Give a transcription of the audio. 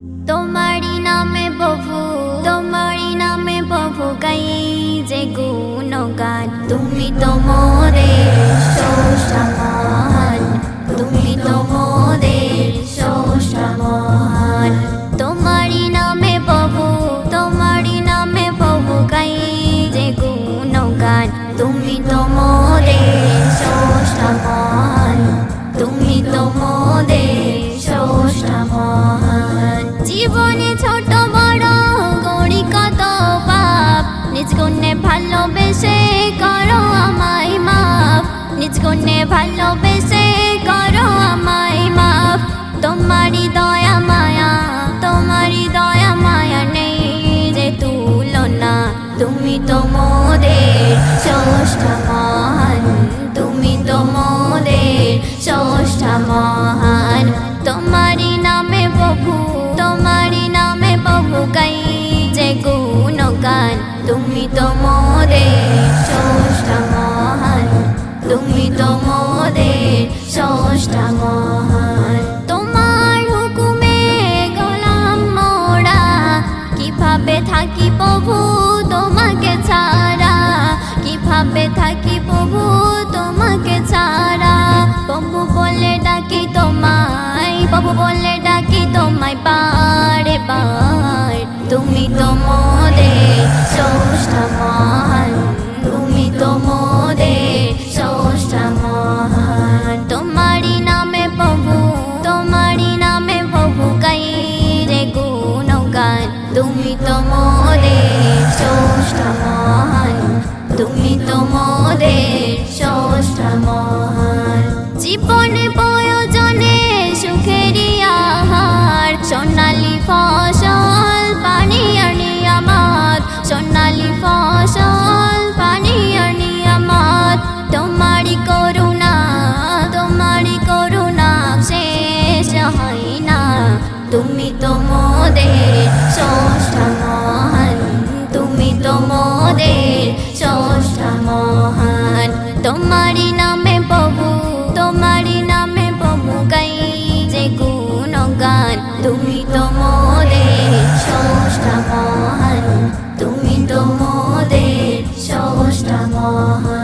তোমারি নামে বহু তোমারি নামে বহু গাই যে গুণগান। তুমি তো স্রষ্টা ভালোবেসে করো আমায় মাপ তোমারি দয়া মায়া তোমারি দয়া মায়া নেই যে তুলনা। তুমি তো মোদের স্রষ্টা মহান, তুমি তো মোদের স্রষ্টা মহান। তোমারি নামে প্রভু তোমারি নামে প্রভু গাই যে গুণগান। তুমি তো মোদের স্রষ্টা মহান, তুমি তো স্রষ্টা মহান। তোমার হুকুমে গোলাম মোরা, কীভাবে থাকি প্রভু তোমাকে ছাড়া? কীভাবে থাকি প্রভু তোমাকে ছাড়া? প্রভু বলে ডাকি তোমায় প্রভু বলে ডাকি তোমায়, বারে বার। তুমি তো ফসল করুণা করুণা তুমি তুমি নামে নামে যে গুণগান। তুমি তো মোদের স্রষ্টা মহান। তুমি তো মোদের স্রষ্টা মহান